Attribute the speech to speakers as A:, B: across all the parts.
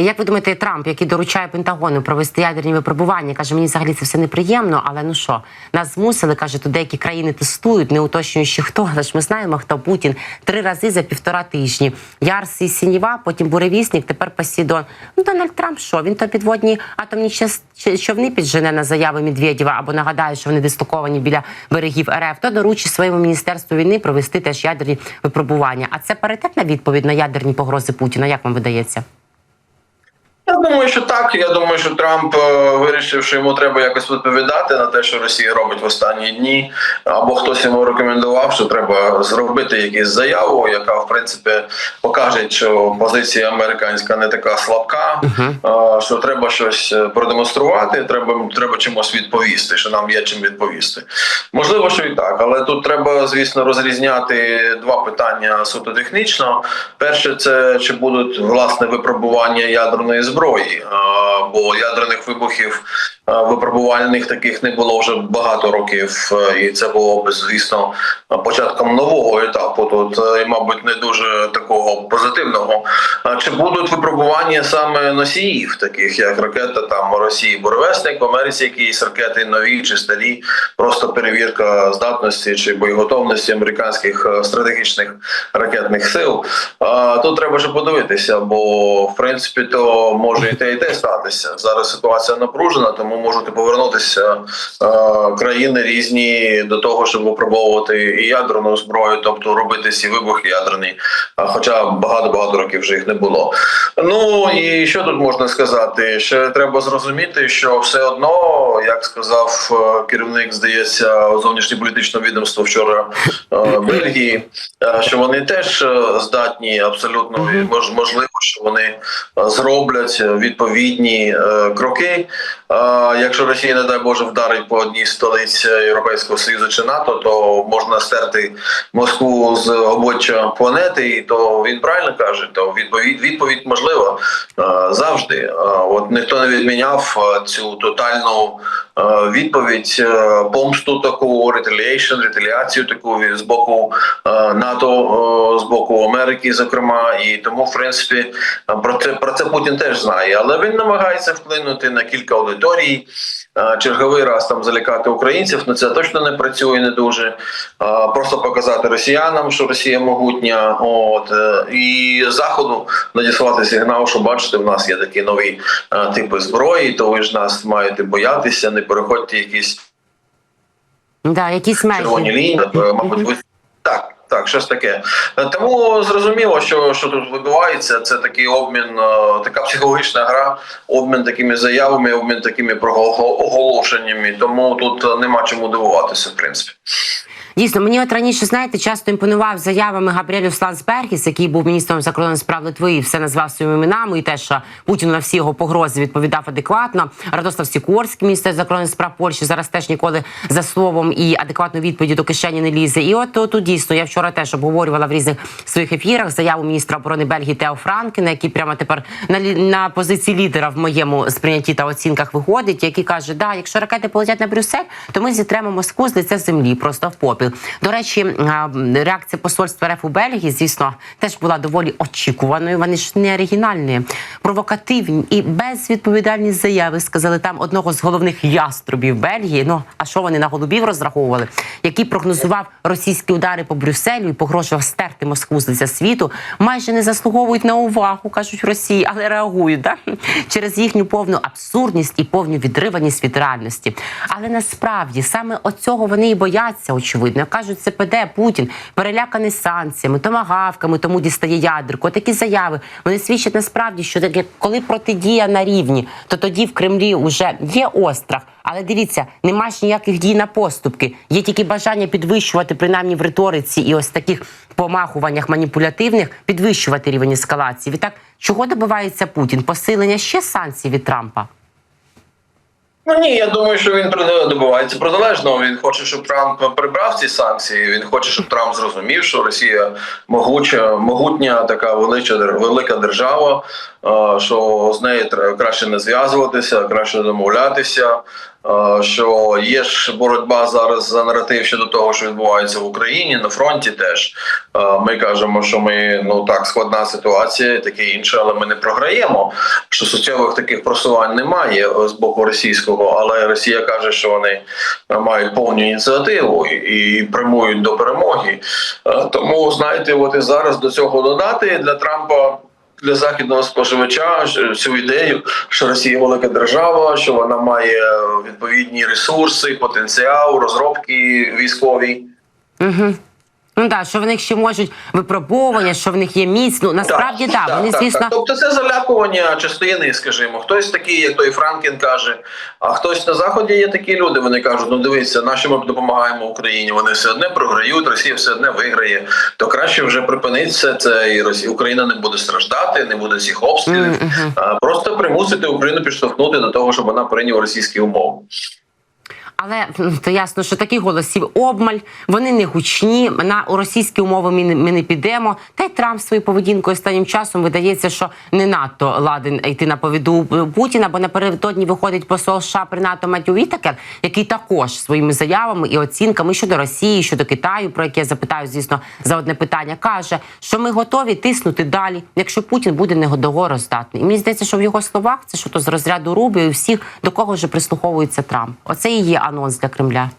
A: Як ви думаєте, Трамп, який доручає Пентагону провести ядерні випробування, каже, мені взагалі це все неприємно, але ну що, нас змусили, каже, тут деякі країни тестують, не уточнюючи хто, але ж ми знаємо, хто Путін три рази за півтора тижні. Ярс і Сінєва, потім буревісник, тепер Посідон. Ну, Дональд Трамп що? Він то підводні атомні човни піджене на заяви Медведєва або нагадає, що вони дислоковані біля берегів РФ, то доручить своєму міністерству війни провести теж ядерні випробування. А це паритетна відповідь на ядерні погрози Путіна. Як вам видається?
B: Думаю, що так. Я думаю, що Трамп е, вирішив, що йому треба якось відповідати на те, що Росія робить в останні дні, або хтось йому рекомендував, що треба зробити якусь заяву, яка в принципі покаже, що позиція американська не така слабка, е, що треба щось е, продемонструвати, треба, треба чимось відповісти, що нам є чим відповісти. Можливо, що і так, але тут треба, звісно, розрізняти два питання суто технічно. Перше, це чи будуть власне випробування ядерної зброї, А, бо ядерних вибухів випробувальних таких не було вже багато років, е, і це було б, звісно, початком нового етапу. Тут е, і, мабуть, не дуже такого позитивного. Чи будуть випробування саме носіїв, таких як ракета там Росії Буревесник, в Америці якісь ракети нові чи старі, просто перевірка здатності чи боєготовності американських е, стратегічних ракетних сил. Тут треба ж подивитися, бо в принципі то може і те, і те статися. Зараз ситуація напружена, тому можуть повернутися е, країни різні до того, щоб випробовувати і ядерну зброю, тобто робити ці вибухи ядерні. Хоча багато багато років вже їх не було. Ну і що тут можна сказати? Ще треба зрозуміти, що все одно, як сказав е, керівник, здається, зовнішньополітичного відомства вчора е, Бельгії, е, що вони теж е, здатні абсолютно можливо, що вони е, зроблять відповідні е, кроки. Якщо Росія, не дай Боже, вдарить по одній з столиць Європейського Союзу чи НАТО, то можна стерти Москву з обличчя планети, і то він правильно каже, то відповідь відповідь можлива е, завжди. От ніхто не відміняв е, цю тотальну е, відповідь, е, помсту таку retaliation, реталіацію таку з боку е, НАТО, е, з боку Америки, зокрема, і тому, в принципі, е, про це про це Путін теж знає, але він намагається вплинути на кілька аудиторій. Черговий раз там залякати українців, ну це точно не працює не дуже. Просто показати росіянам, що Росія могутня. От е, і заходу надіслати сигнал, що бачите, в нас є такі нові е, типи зброї, то ви ж нас маєте боятися, не переходьте якісь
A: Да, якісь
B: червоні лінії, мабуть, ви так. Щось таке. Е, Тому зрозуміло, що, що тут відбувається. Це такий обмін, е, така психологічна гра, обмін такими заявами, обмін такими оголошеннями. Тому тут нема чому дивуватися, в принципі.
A: Дійсно, мені от раніше, знаєте, часто імпонував заявами Габріелю Слансбергіс, який був міністром закордонних справ Литви і все назвав своїми іменами, і те, що Путін на всі його погрози відповідав адекватно. Радослав Сікорський, міністр закордонних справ Польщі, зараз теж ніколи за словом і адекватну відповіді до кишені не лізе. І от тут дійсно я вчора теж обговорювала в різних своїх ефірах заяву міністра оборони Бельгії Тео Франкена, який прямо тепер на на позиції лідера в моєму сприйнятті та оцінках виходить, який каже: да, якщо ракети полетять на Брюссель, то ми зітремо Москву з лиця землі, просто в попіл. До речі, реакція посольства РФ у Бельгії, звісно, теж була доволі очікуваною. Вони ж не оригінальні, провокативні і безвідповідальні заяви сказали там одного з головних яструбів Бельгії. Ну а що вони на голубів розраховували? Який прогнозував російські удари по Брюсселю і погрожував стерти Москву з лиця світу, майже не заслуговують на увагу, кажуть в Росії, але реагують да? через їхню повну абсурдність і повну відриваність від реальності. Але насправді саме оцього вони і бояться, очевидно. Кажуть, це ПД Путін переляканий санкціями, томагавками, тому дістає ядерку. Такі заяви вони свідчать насправді, що таке, коли протидія на рівні, то тоді в Кремлі вже є острах. Але дивіться, нема ж ніяких дій на поступки. Є тільки бажання підвищувати, принаймні в риториці і ось таких помахуваннях маніпулятивних, підвищувати рівень ескалації. Відтак, чого добивається Путін? Посилення ще санкцій від Трампа?
B: Ну ні, я думаю, що він добивається протилежного. Він хоче, щоб Трамп прибрав ці санкції. Він хоче, щоб Трамп зрозумів, що Росія могуча, могутня, така велича велика держава, що з нею краще не зв'язуватися, краще домовлятися. Що є ж боротьба зараз за наратив щодо того, що відбувається в Україні на фронті. Теж ми кажемо, що ми ну так складна ситуація, таке інше, але ми не програємо. Що суттєвих таких просувань немає з боку російського, але Росія каже, що вони мають повну ініціативу і, прямують до перемоги. Тому знаєте, от і зараз до цього додати для Трампа. Для західного споживача цю ідею, що Росія велика держава, що вона має е, відповідні ресурси, потенціал, розробки військові.
A: Угу. Ну так, що в них ще можуть випробовування, що в них є міць. Ну насправді так, вони звісно.
B: Тобто це залякування частини, скажімо. Хтось такий, як той Франкін каже, а хтось на заході є такі люди. Вони кажуть: ну дивіться, наші ми допомагаємо Україні. Вони все одне програють, Росія все одне виграє. То краще вже припинити все це, і Росія Україна не буде страждати, не буде цих обстрілів.
A: Мгм.
B: А Просто примусити Україну підштовхнути до того, щоб вона прийняла російські умови.
A: Але то ясно, що таких голосів обмаль, вони не гучні. На російські умови ми не, ми не підемо. Та й Трамп своєю поведінкою останнім часом видається, що не надто ладен йти на повіду Путіна, бо напередодні виходить посол США при НАТО Маттю Вітакер, який також своїми заявами і оцінками щодо Росії, щодо Китаю, про яке я запитаю, звісно, за одне питання, каже, що ми готові тиснути далі, якщо Путін буде недогороздатний. І мені здається, що в його словах це що то з розряду Рубіо і всіх, до кого вже прислуховується Трамп. Оце і є анонс для Кремля.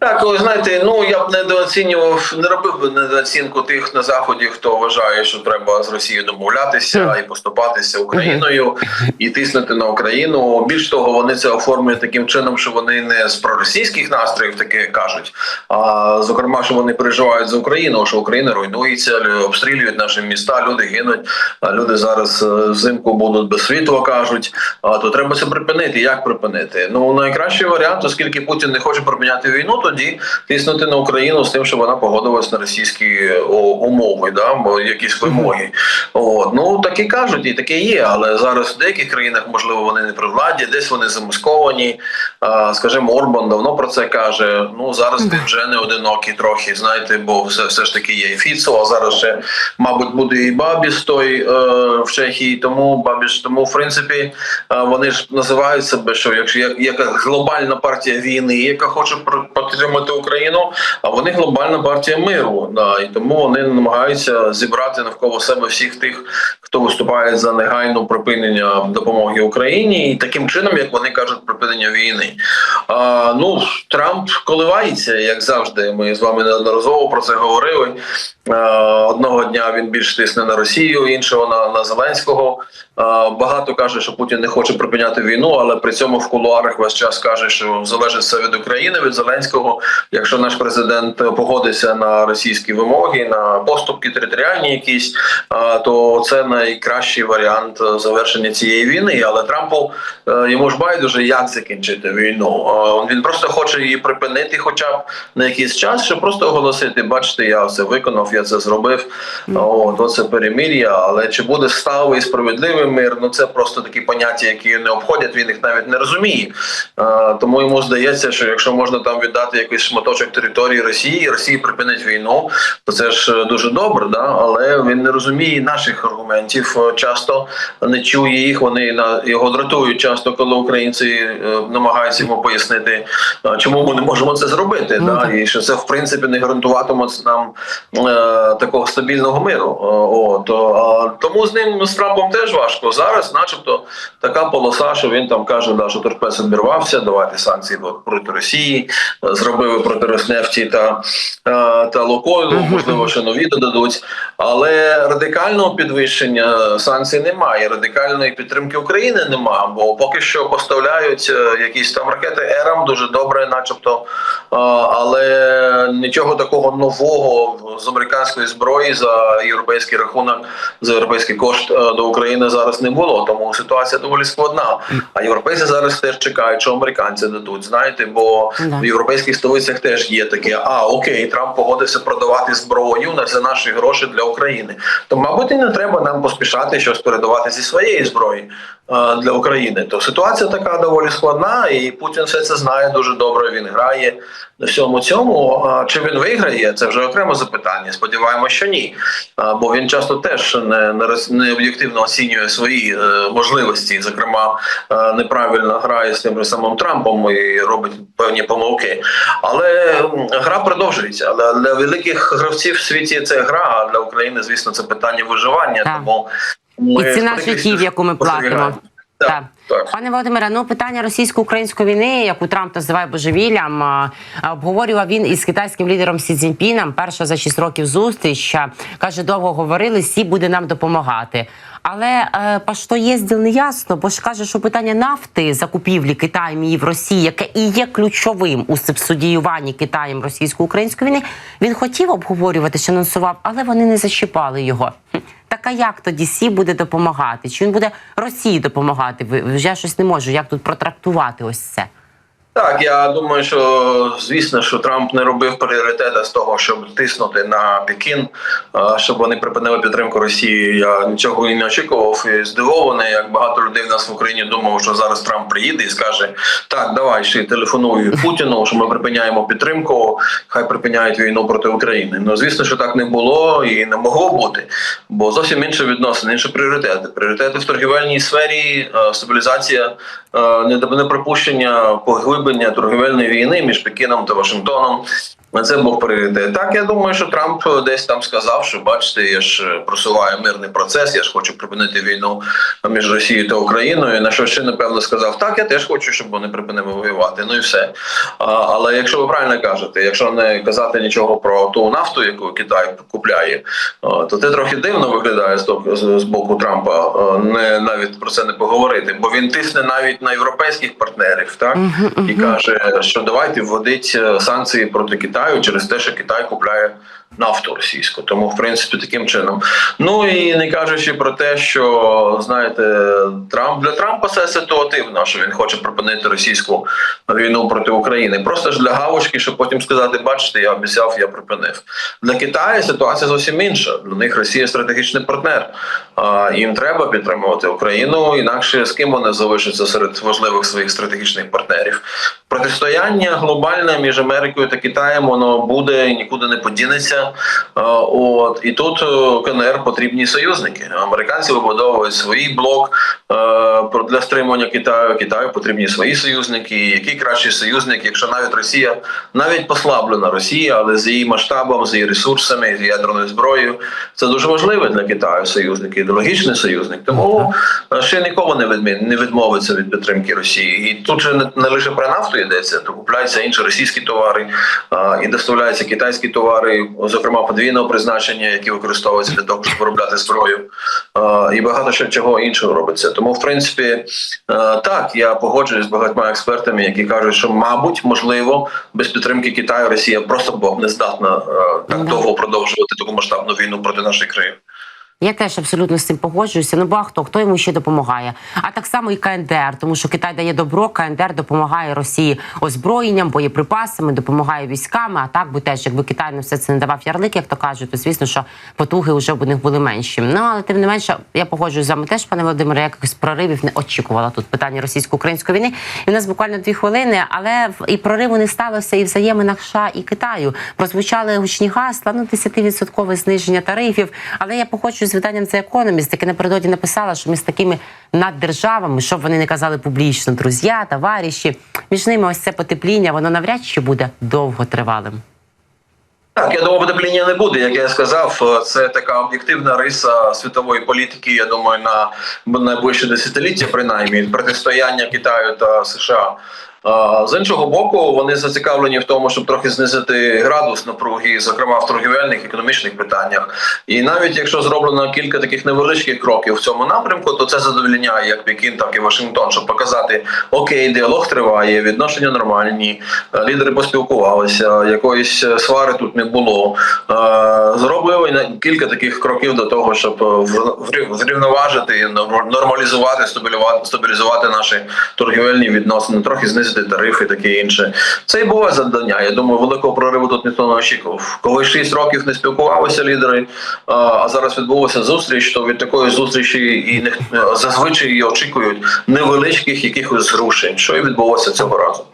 B: Так, але знаєте, ну я б недооцінював, не робив би недооцінку тих на заході, хто вважає, що треба з Росією домовлятися і поступатися Україною і тиснути на Україну. Більш того, вони це оформлюють таким чином, що вони не з проросійських настроїв таке кажуть. А зокрема, що вони переживають за Україну, що Україна руйнується, лю- обстрілюють наші міста, люди гинуть. А люди зараз е, взимку будуть без світла, кажуть. А то треба це припинити. Як припинити? Ну найкращий варіант, оскільки Путін не хоче припиняти війну, тоді тиснути на Україну з тим, що вона погодилась на російські умови, да, якісь вимоги. От ну так і кажуть, і таке є. Але зараз в деяких країнах можливо вони не при владі, десь вони замасковані. Скажімо, Орбан давно про це каже. Ну зараз він вже не одинокий трохи, знаєте, бо все, все ж таки є і Фіцо, а зараз ще, мабуть, буде і Бабіс той е, в Чехії. Тому Бабіш, тому в принципі е, вони ж називають себе, що якщо як, яка глобальна партія війни, яка хоче пр- підтримати Україну, а вони глобальна партія миру. Да, і тому вони намагаються зібрати навколо себе всіх тих, хто виступає за негайне припинення допомоги Україні, і таким чином, як вони кажуть, припинення війни. А, ну Трамп коливається, як завжди. Ми з вами неодноразово про це говорили. А, одного дня він більш тисне на Росію, іншого на, на Зеленського. Багато каже, що Путін не хоче припиняти війну, але при цьому в кулуарах весь час каже, що залежить все від України, від Зеленського. Якщо наш президент погодиться на російські вимоги, на поступки територіальні якісь, то це найкращий варіант е, завершення цієї війни. Але Трампу е, йому ж байдуже, як закінчити війну. Е, Він просто хоче її припинити, хоча б на якийсь час, щоб просто оголосити: бачите, я все виконав, я це зробив. От оце перемир'я. Але чи буде сталий і справедливий мир? Ну це просто такі поняття, які не обходять. Він їх навіть не розуміє. Е, Тому йому здається, що якщо можна там віддати якийсь шматочок території Росії, Росія припинить війну, то це ж е, дуже добре, да? але він не розуміє наших аргументів. е, Часто не чує їх. Вони на його дратують часто, коли українці намагаються йому пояснити, чому ми не можемо це зробити.
A: Ну,
B: да?
A: так.
B: І що це в принципі не гарантуватиме нам такого стабільного миру. Е, От е, тому з ним з Трампом теж важко. Зараз, начебто, така полоса, що він там каже, да, що торпес відбірвався, давайте санкції проти Росії, е, зробили проти Роснефті та, та Лукойлу, можливо, ще нові додадуть. Але радикального підвищення санкцій немає. Радикальної підтримки України немає, бо поки що поставляють якісь там ракети ЕРАМ дуже добре, начебто. Але нічого такого нового з американського американської зброї за європейський рахунок, за європейський кошт е, до України зараз не було. Тому ситуація доволі складна. А європейці зараз теж чекають, що американці дадуть. Знаєте, бо в європейських столицях теж є таке. А окей, Трамп погодився продавати зброю на за наші гроші для України. То, мабуть, і не треба нам поспішати щось передавати зі своєї зброї для України. То ситуація така доволі складна, і Путін все це знає дуже добре. Він грає на всьому цьому. А Чи він виграє? Це вже окреме запитання. Сподіваємося, що ні. Бо він часто теж не, не, об'єктивно оцінює свої е, можливості. Зокрема, е, неправильно грає з тим же самим Трампом і робить певні помилки. Але гра продовжується. Але для великих гравців в світі це гра. А для України, звісно, це питання виживання. Тому ми
A: І ціна життів, яку ми платимо.
B: Так,
A: Так.
B: так.
A: Пане Володимире, ну питання російсько-української війни, яку Трамп називає божевіллям, обговорював він із китайським лідером Сі Цзіньпіном. Перша за 6 років зустріч каже, довго говорили, Сі буде нам допомагати. Але е, що їздив не ясно, бо ж каже, що питання нафти закупівлі Китаєм її в Росії, яке і є ключовим у субсидіюванні Китаєм російсько-української війни, він хотів обговорювати, чи анонсував, але вони не защіпали його. Так а як тоді Сі буде допомагати? Чи він буде Росії допомагати? Я щось не можу. Як тут протрактувати ось це?
B: Так, я думаю, що звісно, що Трамп не робив пріоритета з того, щоб тиснути на Пекін, щоб вони припинили підтримку Росії. Я нічого і не очікував. І здивований, як багато людей в нас в Україні думав, що зараз Трамп приїде і скаже: так, давай ще телефоную Путіну, що ми припиняємо підтримку, хай припиняють війну проти України. Ну звісно, що так не було і не могло бути, бо зовсім інше відносини, інші пріоритети. Пріоритети в торгівельній сфері, е, стабілізація, е, недо- неприпущення поглиблення торгівельної війни між Пекіном та Вашингтоном. Це був пріоритет. Так, я думаю, що Трамп десь там сказав, що бачите, я ж е, просуваю мирний процес, я ж хочу припинити війну між Росією та Україною. На що ще напевно сказав, так, я теж хочу, щоб вони припинили воювати. Ну і все. А, але якщо ви правильно кажете, якщо не казати нічого про ту нафту, яку Китай купляє, то це трохи дивно виглядає з, з, боку Трампа. Не навіть про це не поговорити, бо він тисне навіть на європейських партнерів, так і каже, що давайте вводить е, санкції проти Китаю через те, що Китай купляє нафту російську. Тому, в принципі, таким чином. Ну і не кажучи про те, що знаєте, Трамп для Трампа це ситуативно, що він хоче припинити російську війну проти України. Просто ж для галочки, щоб потім сказати, бачите, я обіцяв, я припинив. Для Китаю ситуація зовсім інша. Для них Росія стратегічний партнер. А, їм треба підтримувати Україну, інакше з ким вони залишаться серед важливих своїх стратегічних партнерів. Протистояння глобальне між Америкою та Китаєм воно буде і нікуди не подінеться. А, От і тут е, КНР потрібні союзники. Американці вибудовують свій блок е, про- для стримування Китаю. Китаю потрібні свої союзники. І Який кращий союзник, якщо навіть Росія, навіть послаблена Росія, але з її масштабом, з її ресурсами, з ядерною зброєю, це дуже важливе для Китаю союзник, ідеологічний союзник. Тому е, ще нікого не не відмовиться від підтримки Росії. І тут же не, не лише про нафту йдеться, то купляються інші російські товари і доставляються китайські товари, зокрема подвійного призначення, які використовуються для того, щоб виробляти зброю, і багато ще чого іншого робиться. Тому, в принципі, е, так я погоджуюсь з багатьма експертами, які кажуть, що мабуть, можливо, без підтримки Китаю Росія просто б не здатна е, так довго продовжувати таку масштабну війну проти нашої країни.
A: Я теж абсолютно з цим погоджуюся. Ну а хто хто йому ще допомагає? А так само і КНДР, тому що Китай дає добро, КНДР допомагає Росії озброєнням, боєприпасами, допомагає військами. А так би теж, якби Китай на все це не давав ярлик, як то кажуть, то звісно, що потуги вже б у них були менші. Ну але тим не менше, я погоджуюсь з вами теж, пане Володимире, якихось проривів не очікувала тут питання російсько-української війни. І у нас буквально дві хвилини, але в- і прориву не сталося і взаєминах США і Китаю. Прозвучали гучні гасла, ну 10% зниження тарифів. Але я погоджуюсь з виданням The Economist, яке напередодні написала, що ми з такими наддержавами, щоб вони не казали публічно, друзі, товариші, між ними ось це потепління, воно навряд чи буде довготривалим.
B: Так, я думаю, потепління не буде. Як я сказав, це така об'єктивна риса світової політики. Я думаю, на найближче десятиліття, принаймні, протистояння Китаю та США. З іншого боку, вони зацікавлені в тому, щоб трохи знизити градус напруги, зокрема в торгівельних економічних питаннях. І навіть якщо зроблено кілька таких невеличких кроків в цьому напрямку, то це задовільняє як Пекін, так і Вашингтон, щоб показати окей, діалог триває, відношення нормальні, е, лідери поспілкувалися, якоїсь е, свари тут не було. Е, Зробили кілька таких кроків до того, щоб врівноважити, нор- нормалізувати, стабілізувати наші торгівельні відносини, трохи знизити тарифи, таке інше. Це і було завдання. Я думаю, великого прориву тут ніхто не очікував. Коли 6 років не спілкувалися лідери, а, а зараз відбулася зустріч, то від такої зустрічі і не е, зазвичай і очікують невеличких якихось зрушень, що і відбулося цього разу.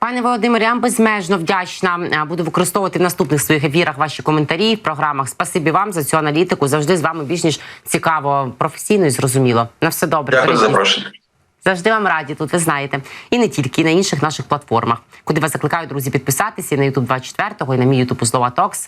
A: Пане Володимире, я вам безмежно вдячна. Буду використовувати в наступних своїх ефірах ваші коментарі в програмах. Спасибі вам за цю аналітику. Завжди з вами більш ніж цікаво, професійно і зрозуміло. На все добре.
B: Дякую за запрошення.
A: Завжди вам раді тут, ви знаєте. І не тільки, і на інших наших платформах, куди вас закликаю, друзі, підписатися і на YouTube 24 і на мій YouTube Слова Токс.